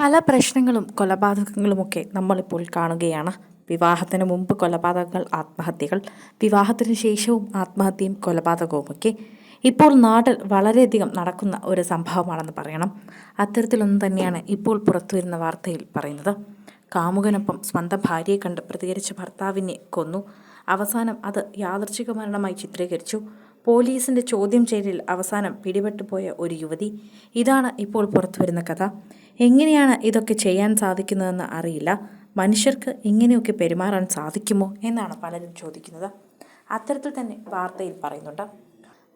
പല പ്രശ്നങ്ങളും കൊലപാതകങ്ങളുമൊക്കെ നമ്മളിപ്പോൾ കാണുകയാണ്. വിവാഹത്തിന് മുമ്പ് കൊലപാതകങ്ങൾ ആത്മഹത്യകൾ വിവാഹത്തിന് ശേഷവും ആത്മഹത്യയും കൊലപാതകവുമൊക്കെ. ഇപ്പോൾ നാട്ടിൽ വളരെയധികം നടക്കുന്ന ഒരു സംഭവമാണെന്ന് പറയണം. അത്തരത്തിലൊന്നും തന്നെയാണ് ഇപ്പോൾ പുറത്തുവരുന്ന വാർത്തയിൽ പറയുന്നത്. കാമുകനൊപ്പം സ്വന്തം ഭാര്യയെ കണ്ട് പ്രതികരിച്ച ഭർത്താവിനെ കൊന്നു. അവസാനം അത് യാദർച്ഛിക മരണമായി ചിത്രീകരിച്ചു. പോലീസിന്റെ ചോദ്യം ചെയ്യലിൽ അവസാനം പിടിപെട്ടുപോയ ഒരു യുവതി. ഇതാണ് ഇപ്പോൾ പുറത്തുവരുന്ന കഥ. എങ്ങനെയാണ് ഇതൊക്കെ ചെയ്യാൻ സാധിക്കുന്നതെന്ന് അറിയില്ല. മനുഷ്യർക്ക് ഇങ്ങനെയൊക്കെ പെരുമാറാൻ സാധിക്കുമോ എന്നാണ് പലരും ചോദിക്കുന്നത്. അത്തരത്തിൽ തന്നെ വാർത്തയിൽ പറയുന്നുണ്ട്.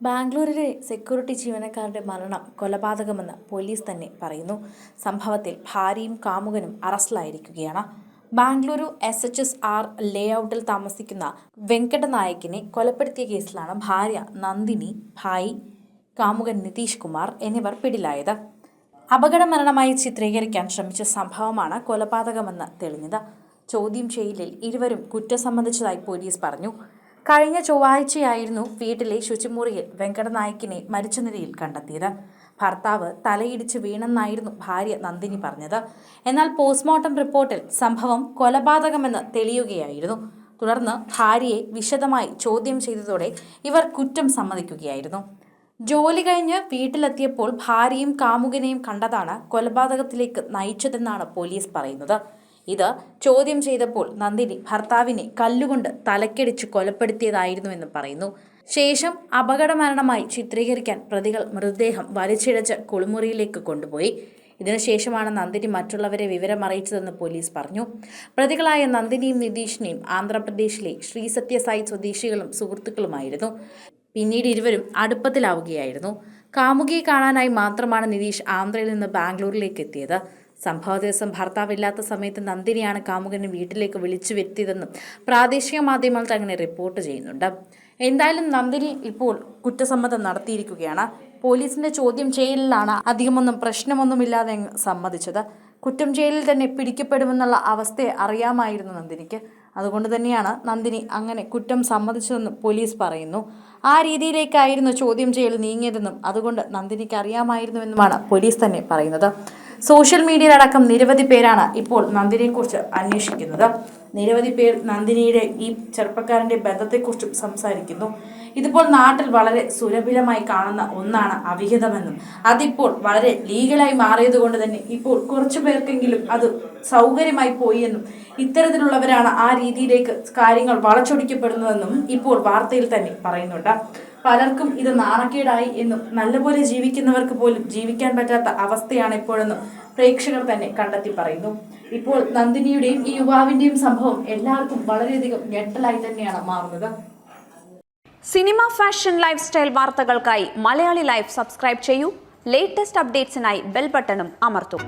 ബാംഗ്ലൂരിലെ സെക്യൂരിറ്റി ജീവനക്കാരുടെ മരണം കൊലപാതകമെന്ന് പോലീസ് തന്നെ പറയുന്നു. സംഭവത്തിൽ ഭാര്യയും കാമുകനും അറസ്റ്റിലായിരിക്കുകയാണ്. Bengaluru S H S R ലേഔട്ടിൽ താമസിക്കുന്ന വെങ്കടനായകിനെ കൊലപ്പെടുത്തിയ കേസിലാണ് ഭാര്യ നന്ദിനി ഭായി കാമുകൻ നിതീഷ് കുമാർ എന്നിവർ പിടിയിലായത്. അപകടമരണമായി ചിത്രീകരിക്കാൻ ശ്രമിച്ച സംഭവമാണ് കൊലപാതകമെന്ന് തെളിഞ്ഞത്. ചോദ്യം ചെയ്യലിൽ ഇരുവരും കുറ്റം സംബന്ധിച്ചതായി പോലീസ് പറഞ്ഞു. കഴിഞ്ഞ ചൊവ്വാഴ്ചയായിരുന്നു വീട്ടിലെ ശുചിമുറിയിൽ വെങ്കടനായകിനെ മരിച്ച നിലയിൽ കണ്ടെത്തിയത്. ഭർത്താവ് തലയിടിച്ച് വീണെന്നായിരുന്നു ഭാര്യ നന്ദിനി പറഞ്ഞത്. എന്നാൽ പോസ്റ്റ്മോർട്ടം റിപ്പോർട്ടിൽ സംഭവം കൊലപാതകമെന്ന് തെളിയുകയായിരുന്നു. തുടർന്ന് ഭാര്യയെ വിശദമായി ചോദ്യം ചെയ്തതോടെ ഇവർ കുറ്റം സമ്മതിക്കുകയായിരുന്നു. ജോലി കഴിഞ്ഞ് വീട്ടിലെത്തിയപ്പോൾ ഭാര്യയും കാമുകനെയും കണ്ടതാണ് കൊലപാതകത്തിലേക്ക് നയിച്ചതെന്നാണ് പോലീസ് പറയുന്നത്. ഇത് ചോദ്യം ചെയ്തപ്പോൾ നന്ദിനി ഭർത്താവിനെ കല്ലുകൊണ്ട് തലക്കടിച്ച് കൊലപ്പെടുത്തിയതായിരുന്നുവെന്ന് പറയുന്നു. ശേഷം അപകട മരണമായി ചിത്രീകരിക്കാൻ പ്രതികൾ മൃതദേഹം വലിച്ചിഴച്ച് കുളിമുറിയിലേക്ക് കൊണ്ടുപോയി. ഇതിനുശേഷമാണ് നന്ദിനി മറ്റുള്ളവരെ വിവരം അറിയിച്ചതെന്ന് പോലീസ് പറഞ്ഞു. പ്രതികളായ നന്ദിനിയും നിതീഷിനെയും ആന്ധ്രാപ്രദേശിലെ ശ്രീ സത്യസായി സ്വദേശികളും സുഹൃത്തുക്കളുമായിരുന്നു. പിന്നീട് ഇരുവരും അടുപ്പത്തിലാവുകയായിരുന്നു. കാമുകിയെ കാണാനായി മാത്രമാണ് നിതീഷ് ആന്ധ്രയിൽ നിന്ന് ബാംഗ്ലൂരിലേക്ക് എത്തിയത്. സംഭവ ദിവസം ഭർത്താവില്ലാത്ത സമയത്ത് നന്ദിനിയാണ് കാമുകനെ വീട്ടിലേക്ക് വിളിച്ചു വരുത്തിയതെന്നും പ്രാദേശിക മാധ്യമങ്ങൾ അങ്ങനെ റിപ്പോർട്ട് ചെയ്യുന്നുണ്ട്. എന്തായാലും നന്ദിനി ഇപ്പോൾ കുറ്റസമ്മതം നടത്തിയിരിക്കുകയാണ്. പോലീസിന്റെ ചോദ്യം ചെയ്യലിലാണ് അധികമൊന്നും പ്രശ്നമൊന്നുമില്ലാതെ സമ്മതിച്ചത്. കുറ്റം ചെയ്യലിൽ തന്നെ പിടിക്കപ്പെടുമെന്നുള്ള അവസ്ഥയെ അറിയാമായിരുന്നു നന്ദിനിക്ക്. അതുകൊണ്ട് തന്നെയാണ് നന്ദിനി അങ്ങനെ കുറ്റം സമ്മതിച്ചതെന്ന് പോലീസ് പറയുന്നു. ആ രീതിയിലേക്കായിരുന്നു ചോദ്യം ചെയ്യൽ നീങ്ങിയതെന്നും അതുകൊണ്ട് നന്ദിനിക്ക് അറിയാമായിരുന്നുവെന്നുമാണ് പോലീസ് തന്നെ പറയുന്നത്. സോഷ്യൽ മീഡിയയിലടക്കം നിരവധി പേരാണ് ഇപ്പോൾ നന്ദിനിയെക്കുറിച്ച് അന്വേഷിക്കുന്നത്. നിരവധി പേർ നന്ദിനിയുടെ ഈ ചെറുപ്പക്കാരന്റെ ബന്ധത്തെക്കുറിച്ചും സംസാരിക്കുന്നു. ഇതിപ്പോൾ നാട്ടിൽ വളരെ സുലഭിലമായി കാണുന്ന ഒന്നാണ് അവിഹിതമെന്നും അതിപ്പോൾ വളരെ ലീഗലായി മാറിയതുകൊണ്ട് തന്നെ ഇപ്പോൾ കുറച്ചു പേർക്കെങ്കിലും അത് സൗകര്യമായി പോയി എന്നും ഇത്തരത്തിലുള്ളവരാണ് ആ രീതിയിലേക്ക് കാര്യങ്ങൾ വളച്ചൊടിക്കപ്പെടുന്നതെന്നും ഇപ്പോൾ വാർത്തയിൽ തന്നെ പറയുന്നുണ്ട്. പലർക്കും ഇത് നാണക്കേടായി എന്നും നല്ലപോലെ ജീവിക്കുന്നവർക്ക് പോലും ജീവിക്കാൻ പറ്റാത്ത അവസ്ഥയാണ് ഇപ്പോഴെന്നും പ്രേക്ഷകർ തന്നെ കണ്ടെത്തി പറയുന്നു. ഇപ്പോൾ നന്ദിനിയുടെയും ഈ യുവാവിന്റെയും സംഭവം എല്ലാവർക്കും വളരെയധികം ഞെട്ടലായി തന്നെയാണ് മാറുന്നത്. സിനിമ ഫാഷൻ ലൈഫ് സ്റ്റൈൽ വാർത്തകൾക്കായി മലയാളി ലൈഫ് സബ്സ്ക്രൈബ് ചെയ്യൂ. ലേറ്റസ്റ്റ് അപ്ഡേറ്റ്സിനായി ബെൽ ബട്ടണും അമർത്തും.